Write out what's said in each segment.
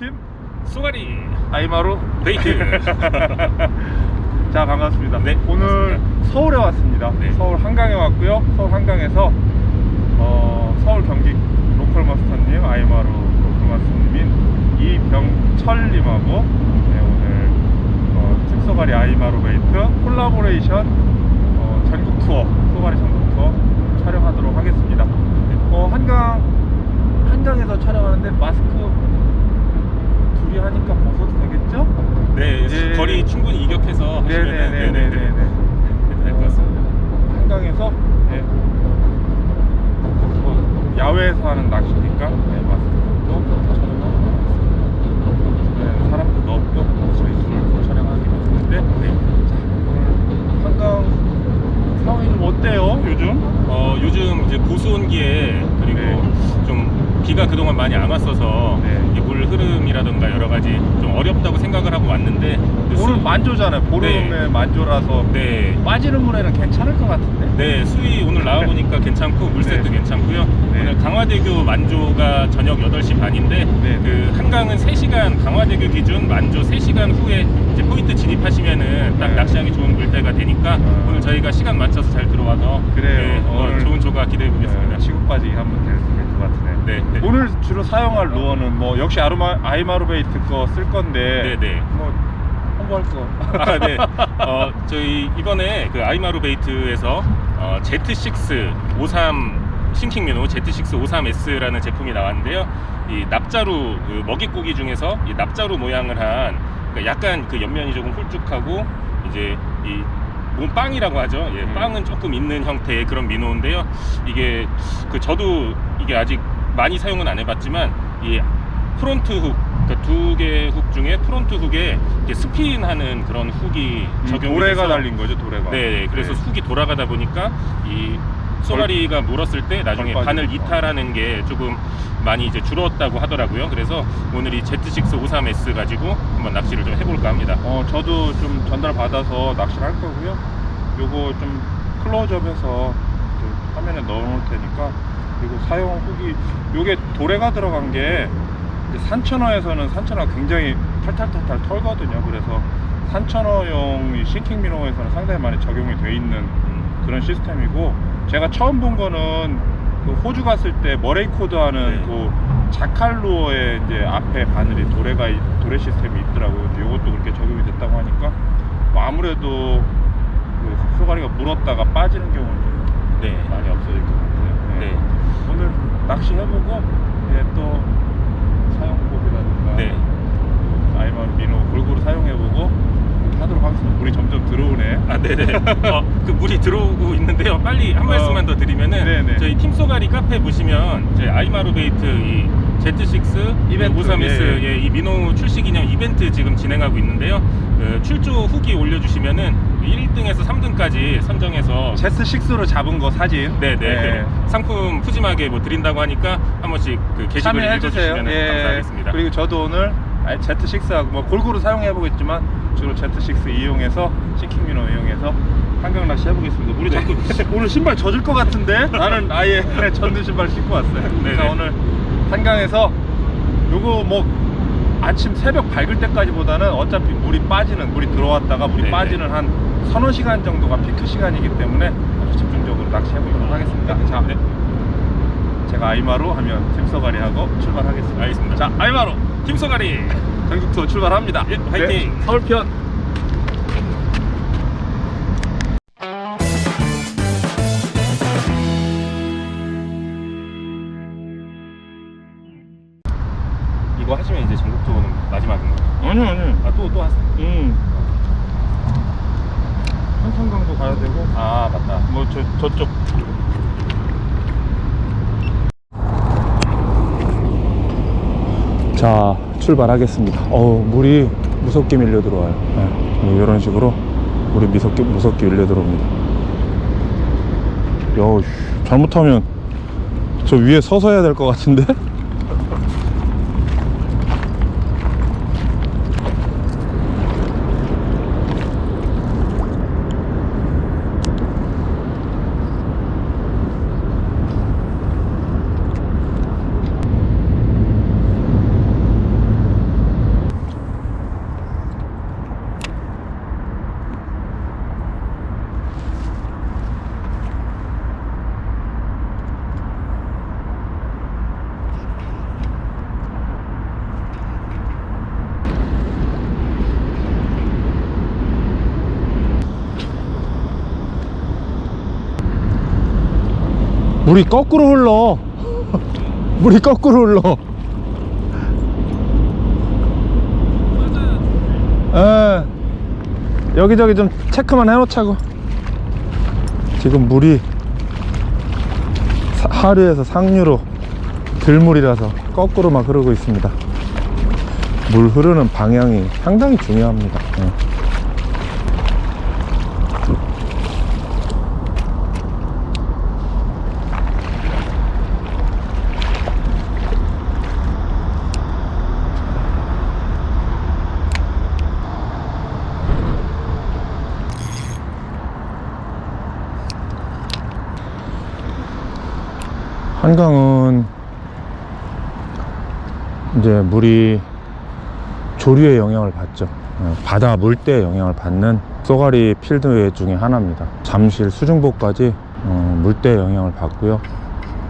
팀 쏘가리 아이마루 데이트. 자 반갑습니다. 네, 오늘 반갑습니다. 서울에 왔습니다. 네. 서울 한강에 왔고요. 서울 한강에서 어, 서울 경기 로컬 마스터님 아이마루 로컬 마스터님인 이병철님하고 네, 오늘 어, 특소가리 아이마루 베이트 콜라보레이션 어, 전국 투어 소가리 전국 투어 촬영하도록 하겠습니다. 어, 한강 한강에서 촬영하는데 마스크 둘이 하니까 벗어도 되겠죠? 네, 예. 거리 충분히 이격해서 하시면 네네 네네네. 될것 같습니다. 한강에서 네. 뭐 야외에서 하는 낚시니까 네, 마스크도 촬영하고 네, 사람들도 없고 저희 둘 촬영하기 때문에 네. 자, 오늘 한강 상황이 좀 어때요 요즘? 어, 요즘 이제 보수온기에 그리고 네. 좀 비가 그동안 많이 안 왔어서 네. 흐름이라든가 여러 가지 좀 어렵다고 생각을 하고 왔는데 그 오늘 수- 만조잖아요 보름의 네. 만조라서 네. 빠지는 물에는 괜찮을 것 같은데 네, 수위 오늘 나와 보니까 괜찮고 물색도 네. 괜찮고요. 네. 오늘 강화대교 만조가 저녁 8시 반인데 네. 그 한강은 3시간 강화대교 기준 만조 3시간 후에 이제 포인트 진입하시면은 딱 네. 낚시하기 좋은 물때가 되니까 아. 오늘 저희가 시간 맞춰서 잘 들어와서 그래요. 네, 오늘 오늘 좋은 조가 기대해 보겠습니다. 네, 빠지기 한번 네 네, 네. 오늘 주로 사용할 루어는 뭐 역시 아로마 아이마루베이트 거 쓸 건데 네, 네. 뭐 홍보할 거. 아, 네. 어, 저희 이번에 그 아이마루 베이트에서 어, Z6 53 싱킹민호 Z6 53S라는 제품이 나왔는데요. 이 납자루 그 먹이고기 중에서 이 납자루 모양을 한 그러니까 약간 그 옆면이 조금 홀쭉하고 이제 이 몸빵이라고 하죠. 예, 음. 빵은 조금 있는 형태의 그런 민호인데요. 이게 그 저도 이게 아직 많이 사용은 안 해봤지만 이 프론트 훅, 그러니까 두 개 훅 중에 프론트 훅에 스핀하는 그런 훅이 적용이 도래가 돼서 달린 거죠, 도래가. 네, 네, 그래서 훅이 돌아가다 보니까 이 쏘가리가 물었을 때 나중에 덜 바늘. 이탈하는 게 조금 많이 이제 줄었다고 하더라고요. 그래서 오늘 이 Z6 53S 가지고 한번 낚시를 좀 해볼까 합니다. 어, 저도 좀 전달 받아서 낚시를 할 거고요. 요거 좀 클로즈업해서 좀 화면에 넣어 놓을 테니까 그리고 사용 후기 요게 도래가 들어간 게 산천어에서는 산천어가 굉장히 탈탈탈탈 털거든요. 그래서 산천어용 이 싱킹 미노에서는 상당히 많이 적용이 돼 있는 음, 그런 시스템이고 제가 처음 본 거는 그 호주 갔을 때 머레이 코드 하는 네. 그 자칼루어의 이제 앞에 바늘이 도래가 있- 도래 시스템이 있더라고요. 근데 이것도 그렇게 적용이 됐다고 하니까 뭐 아무래도 그 쏘가리가 물었다가 빠지는 경우는 좀 네. 많이 없어질 것 같아요. 네. 오늘 낚시 해보고 예, 또 사용법이라든가 네. 아이만 민호 골고루 사용해보고 하도록 하겠습니다. 물이 점점 들어오네. 아, 네네. 어, 그 물이 들어오고 있는데요. 빨리 한 어, 말씀만 더 드리면은 네네. 저희 팀소가리 카페 보시면 저희 아이마루 베이트 이 Z6 이벤트, 53S 예, 예. 예, 이 민호 출시 기념 이벤트 지금 진행하고 있는데요. 그 출조 후기 올려주시면은 1등에서 3등까지 선정해서 Z6로 잡은 거 사진. 네네 예. 상품 푸짐하게 뭐 드린다고 하니까 한 번씩 그 게시글 참여해주세요. 읽어주시면 예. 감사하겠습니다. 그리고 저도 오늘 아, Z6하고 뭐 골고루 사용해보겠지만 주로 Z6 이용해서 싱킹 미노 이용해서 한강 낚시 해보겠습니다. 우리 네. 자꾸 오늘 신발 젖을 것 같은데 나는 아예 젖는 신발 신고 왔어요. 그래서 네네. 오늘 한강에서 요거 뭐 아침 새벽 밝을 때까지보다는 어차피 물이 빠지는 물이 들어왔다가 물이 네네. 빠지는 한 서너 시간 정도가 피크 시간이기 때문에 아주 집중적으로 낚시해 보도록 하겠습니다. 자, 네. 제가 아이마루 하면 팀서가리 하고 출발하겠습니다. 알겠습니다. 자, 아이마루 팀소가리 전국 투어 출발합니다. 예, 화이팅! 네, 서울편. 출발하겠습니다. 어우, 물이 무섭게 밀려 들어와요. 네, 이런 식으로 물이 무섭게 무섭게 밀려 들어옵니다. 야, 씨, 잘못하면 저 위에 서서 해야 될 것 같은데? 물이 거꾸로 흘러. 물이 거꾸로 흘러. 에 여기저기 좀 체크만 해놓자고. 지금 물이 사- 하류에서 상류로 들물이라서 거꾸로 막 흐르고 있습니다. 물 흐르는 방향이 상당히 중요합니다. 예. 한강은 이제 물이 조류의 영향을 받죠. 어, 바다 물때의 영향을 받는 쏘가리 필드 중에 하나입니다. 잠실 수중보까지 어, 물때의 영향을 받고요.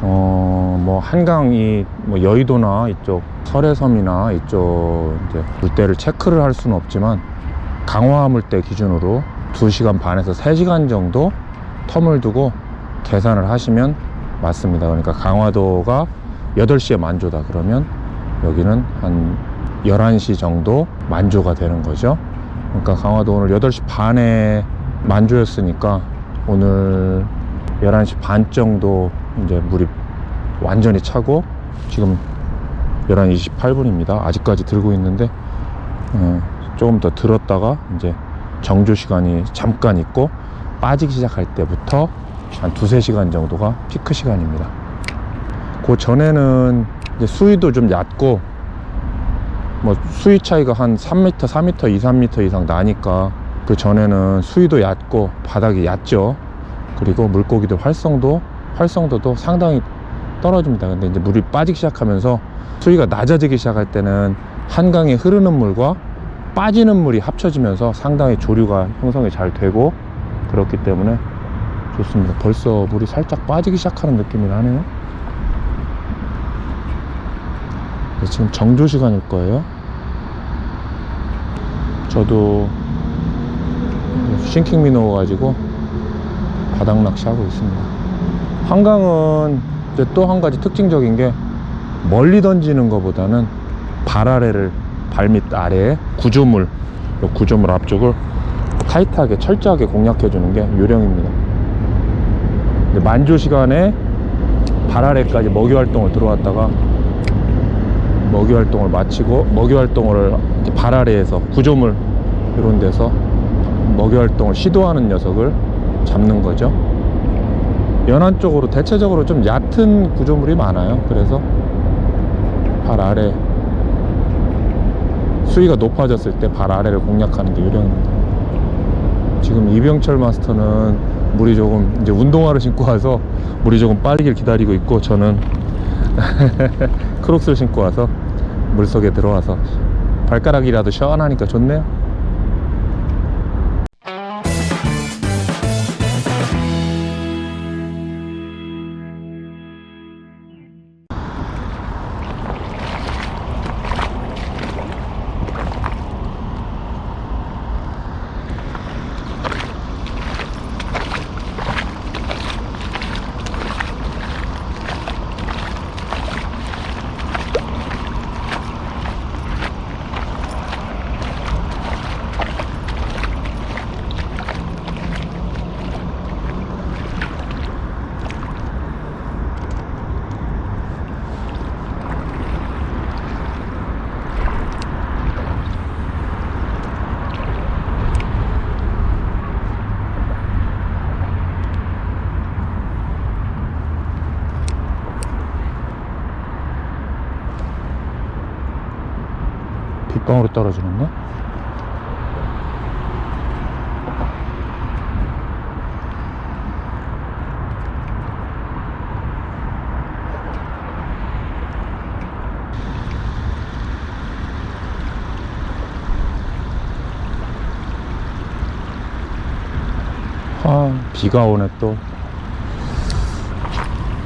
어, 뭐 한강이 뭐 여의도나 이쪽 설해섬이나 이쪽 이제 물때를 체크를 할 수는 없지만 강화 물때 기준으로 2시간 반에서 3시간 정도 텀을 두고 계산을 하시면 맞습니다. 그러니까 강화도가 8시에 만조다 그러면 여기는 한 11시 정도 만조가 되는 거죠. 그러니까 강화도 오늘 8시 반에 만조였으니까 오늘 11시 반 정도 이제 물이 완전히 차고 지금 11시 28분입니다. 아직까지 들고 있는데 어, 조금 더 들었다가 이제 정조 시간이 잠깐 있고 빠지기 시작할 때부터 한 두세 시간 정도가 피크 시간입니다. 그 전에는 수위도 좀 얕고 뭐 수위 차이가 한 3m, 4m, 2, 3m 이상 나니까 그 전에는 수위도 얕고 바닥이 얕죠. 그리고 물고기들 활성도 활성도도 상당히 떨어집니다. 근데 이제 물이 빠지기 시작하면서 수위가 낮아지기 시작할 때는 한강에 흐르는 물과 빠지는 물이 합쳐지면서 상당히 조류가 형성이 잘 되고 그렇기 때문에 좋습니다. 벌써 물이 살짝 빠지기 시작하는 느낌이 나네요. 네, 지금 정조 시간일 거예요. 저도 싱킹 미노 가지고 바닥 낚시하고 있습니다. 한강은 이제 또 한 가지 특징적인 게 멀리 던지는 것보다는 발 아래를 발밑 아래에 구조물, 요 구조물 앞쪽을 타이트하게 철저하게 공략해 주는 게 요령입니다. 만조 시간에 발 아래까지 먹이 활동을 들어왔다가 먹이 활동을 마치고 먹이 활동을 이렇게 발 아래에서 구조물 이런 데서 먹이 활동을 시도하는 녀석을 잡는 거죠. 연안 쪽으로 대체적으로 좀 얕은 구조물이 많아요. 그래서 발 아래 수위가 높아졌을 때 발 아래를 공략하는 게 요령입니다. 지금 이병철 마스터는 물이 조금 이제 운동화를 신고 와서 물이 조금 빠지길 기다리고 있고 저는 크록스를 신고 와서 물속에 들어와서 발가락이라도 시원하니까 좋네요. 빗방울이 떨어지는데? 아, 비가 오네 또.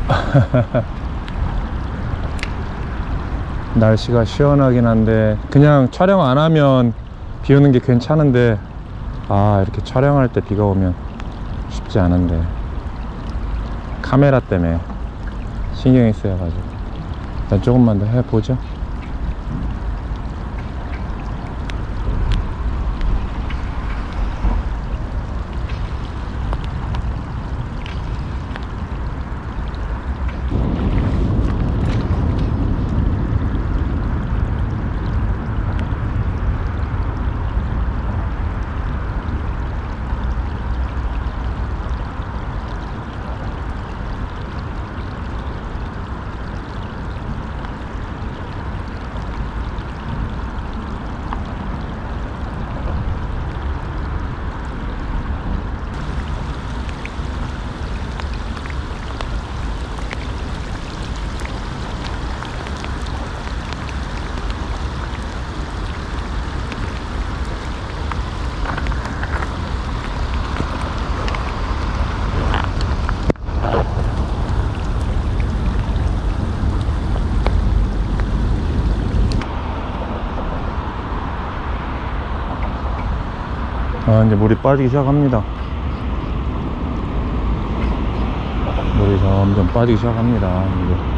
날씨가 시원하긴 한데 그냥 촬영 안 하면 비 오는 게 괜찮은데 아 이렇게 촬영할 때 비가 오면 쉽지 않은데. 카메라 때문에 신경이 쓰여가지고. 일단 조금만 더 해보죠 이제 물이 빠지기 시작합니다 물이 점점 빠지기 시작합니다 이제.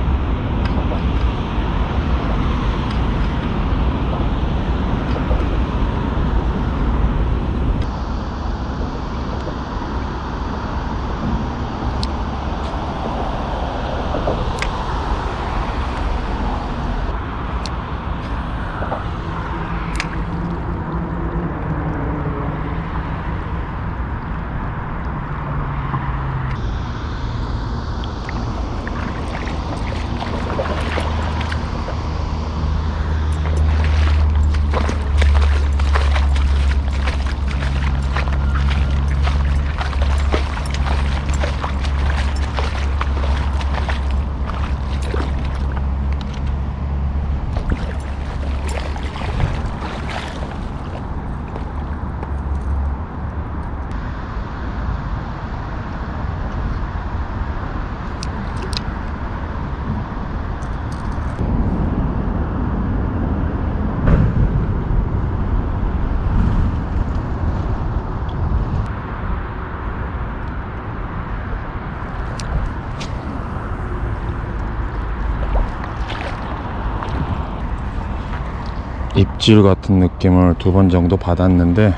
입질 같은 느낌을 두 번 정도 받았는데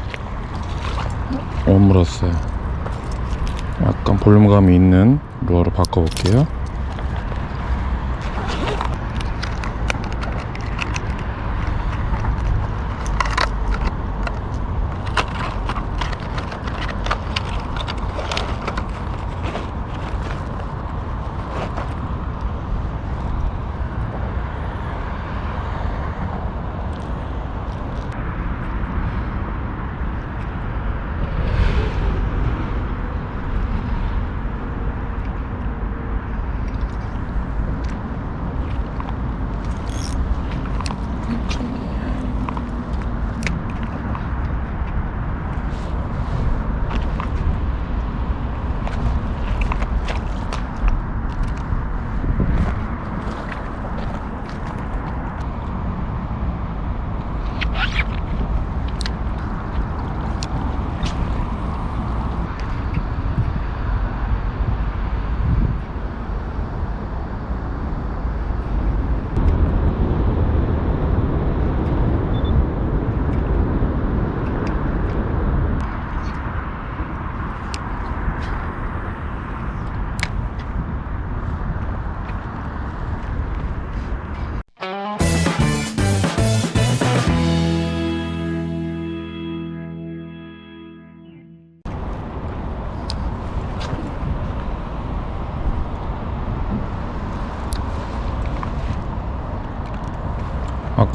오물었어요. 약간 볼륨감이 있는 루어로 바꿔볼게요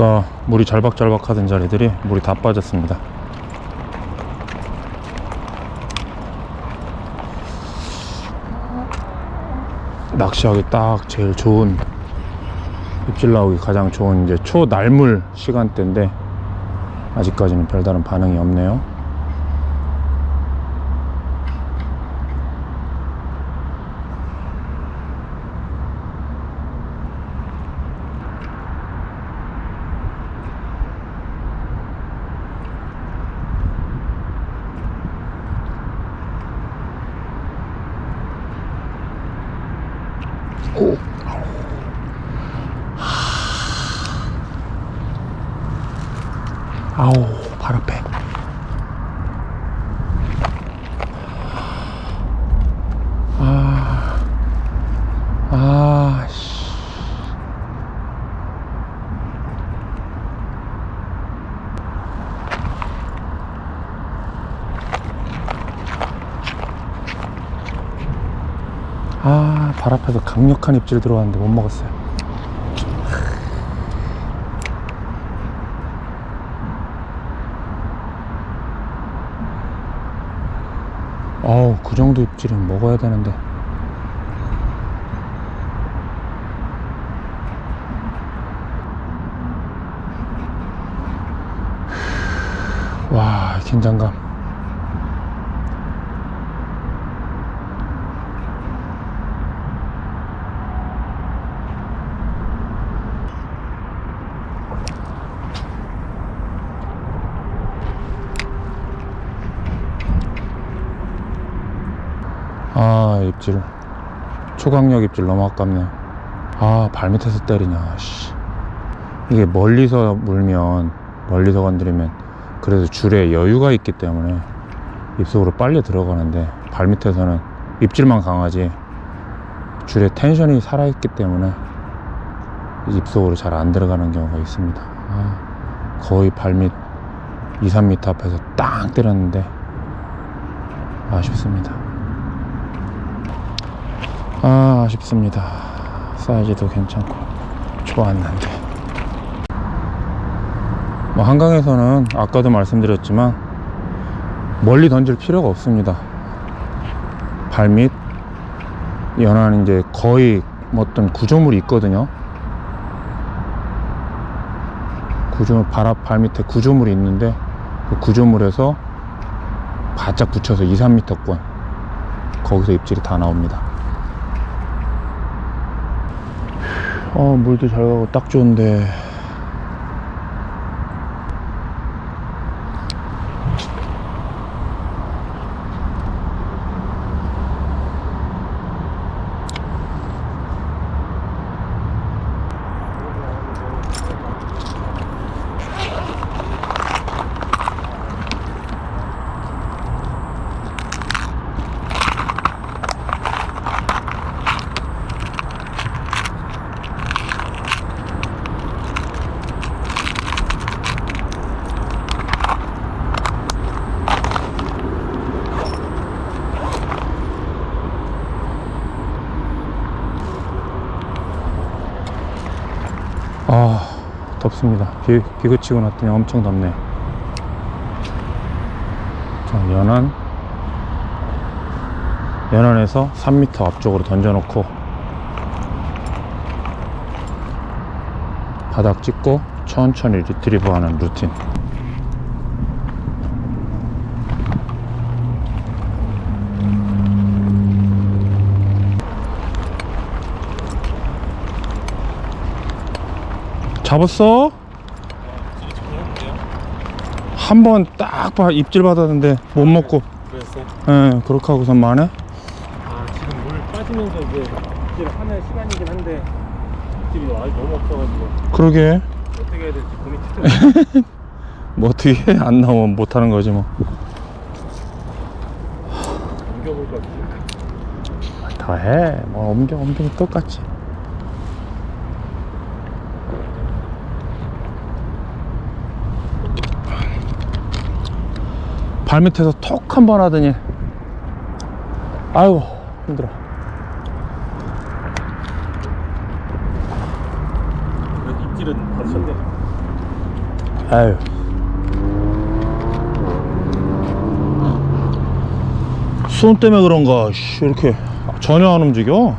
아까 물이 잘박잘박 하던 자리들이 물이 다 빠졌습니다. 낚시하기 딱 제일 좋은 입질 나오기 가장 좋은 이제 초날물 시간대인데 아직까지는 별다른 반응이 없네요 오, 아우. 아우 발 앞에 아, 아, 씨. 아, 발 앞에서 강력한 입질 들어왔는데 못 먹었어요. 어우, 그 정도 입질은 먹어야 되는데. 와, 긴장감. 아, 입질. 초강력 입질 너무 아깝네요. 아, 발밑에서 때리냐, 씨. 이게 멀리서 물면, 멀리서 건드리면, 그래도 줄에 여유가 있기 때문에 입속으로 빨리 들어가는데, 발밑에서는 입질만 강하지, 줄에 텐션이 살아있기 때문에 입속으로 잘 안 들어가는 경우가 있습니다. 아, 거의 발밑 2, 3m 앞에서 땅 때렸는데, 아쉽습니다. 아 아쉽습니다. 사이즈도 괜찮고 좋았는데 뭐 한강에서는 아까도 말씀드렸지만 멀리 던질 필요가 없습니다. 발밑 연안 이제 거의 뭐 어떤 구조물이 있거든요. 구조물 발 앞 발 밑에 구조물이 있는데 그 구조물에서 바짝 붙여서 2, 3m권 거기서 입질이 다 나옵니다 어 물도 잘 가고 딱 좋은데 아 덥습니다. 비, 비 그치고 났더니 엄청 덥네. 자 연안. 연안에서 3m 앞쪽으로 던져놓고 바닥 찍고 천천히 리트리브 하는 루틴 잡았어? 한 번 딱 입질 받았는데 못 먹고. 그랬어? 예 그렇게 하고선 만에 아 지금 물 빠지면서 이제 입질 하는 시간이긴 한데 입질이 아직 너무 없어가지고. 그러게. 어떻게 해야 될지 고민 뭐 어떻게 해? 안 나오면 못하는 거지 뭐. 옮겨볼 것 같아요 더해. 뭐 옮겨 옮기면 똑같지 발밑에서 톡 한 번 하더니 아이고 힘들어. 입질은 받으셨네? 아유. 수온 때문에 그런가 씨, 이렇게 전혀 안 움직여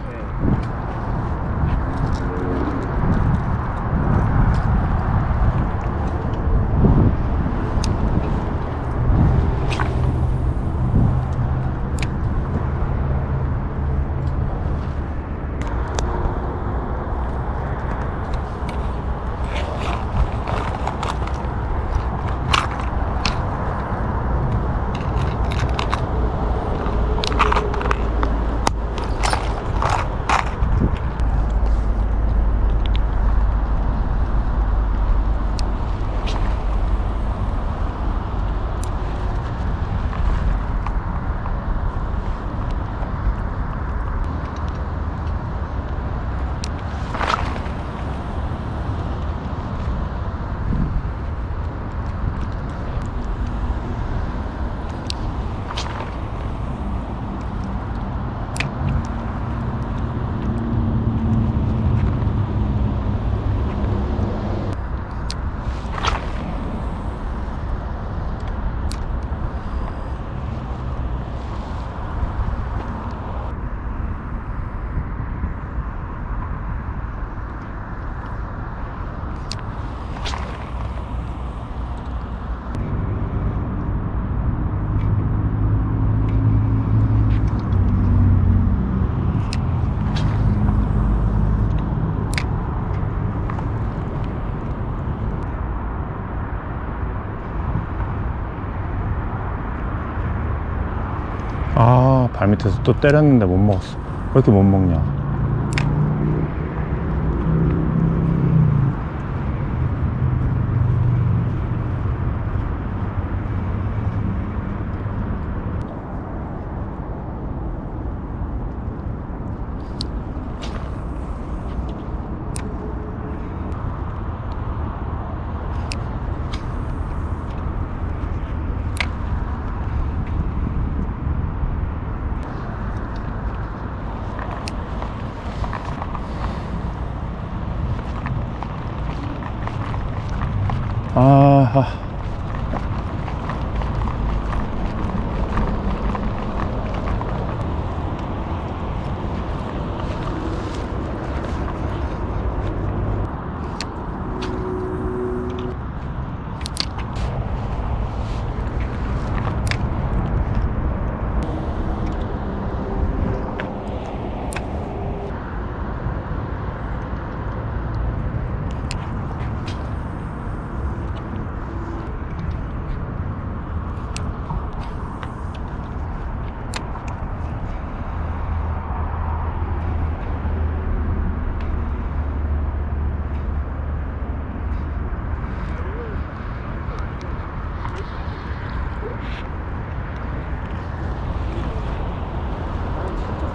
발밑에서 또 때렸는데 못 먹었어. 왜 이렇게 못 먹냐 아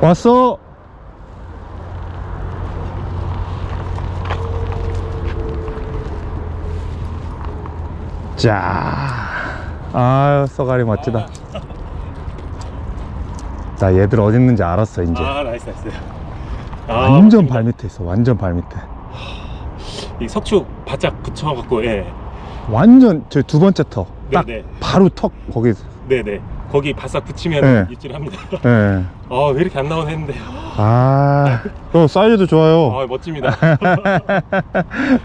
왔어 자 아유 쏘가리 멋지다 나 얘들 어디 있는지 알았어 이제 아 나이스 나이스. 아, 완전 발 밑에 있어 완전 발 밑에 이 석축 바짝 붙여갖고 예. 완전 저 두 번째 터딱 네네. 바로 턱 거기 네네. 거기 바싹 붙이면 네. 입질합니다. 예. 아왜 이렇게 안 나오나 했는데 아, 어, 사이즈도 좋아요. 아 멋집니다.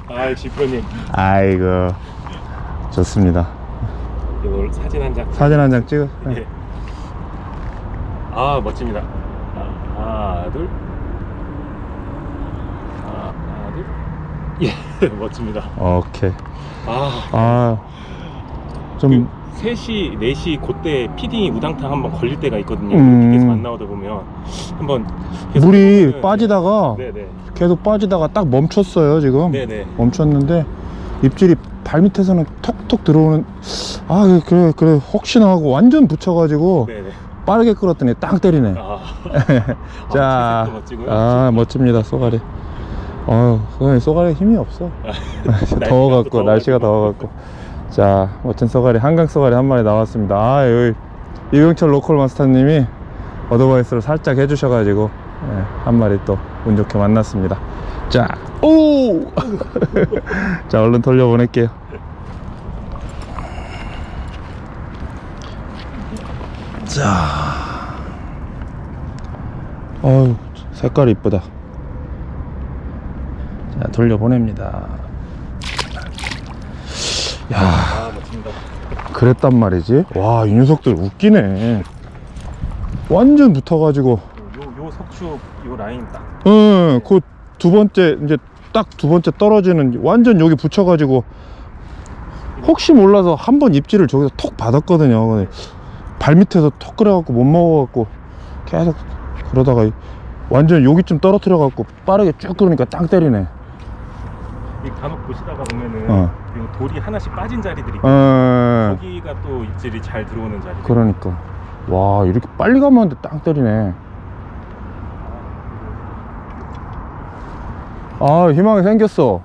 아 프로님 아이고, 좋습니다. 이걸 사진 한 장. 사진 한 장 찍어. 예. 아 멋집니다. 아, 하나 둘. 하나 둘. 예 멋집니다. 오케이. 아. 아, 좀, 그 3시, 4시 그때 피딩이 우당탕 한번 걸릴 때가 있거든요. 음. 계속 안 나오다 보면 한번 계속 물이 해보면은- 빠지다가, 네네. 계속 빠지다가 딱 멈췄어요, 지금. 네네. 멈췄는데, 입질이 발밑에서는 톡톡 들어오는, 아, 그래, 그래, 혹시나 하고 완전 붙여가지고, 네네. 빠르게 끌었더니 땅 때리네. 아. 자, 아, 멋지고요. 아, 멋집니다, 쏘가리. 어휴, 쏘가리, 쏘가리 힘이 없어. 날씨가 더워갖고 또 날씨가 더워갖고 자 멋진 쏘가리 한강 쏘가리 한 마리 나왔습니다. 아 여기 이병철 로컬 마스터님이 어드바이스를 살짝 해주셔가지고 예, 한 마리 또 운 좋게 만났습니다. 자 오! 자 얼른 돌려보낼게요. 자. 어우 색깔이 이쁘다. 자 돌려보냅니다 야 아 멋집니다. 그랬단 말이지? 와 이 녀석들 웃기네. 완전 붙어가지고. 요, 요 석축 요 라인 딱. 응 그 두 번째 이제 딱 두 번째 떨어지는 완전 여기 붙여가지고. 혹시 몰라서 한 번 입질을 저기서 톡 받았거든요. 근데 발밑에서 톡 그래갖고 못 먹어갖고 계속 그러다가 완전 여기쯤 떨어뜨려갖고 빠르게 쭉 그러니까 땅 때리네 이 간혹 보시다가 보면은 어. 요 돌이 하나씩 빠진 자리들이 있고 어 거기가 또 입질이 잘 들어오는 자리. 그러니까 와 이렇게 빨리 가면 땅 때리네 아 희망이 생겼어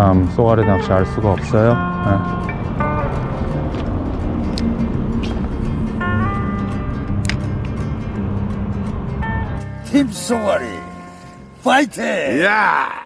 참 쏘가리 낚시 알 수가 없어요 예. 팀 송아리 파이팅! 야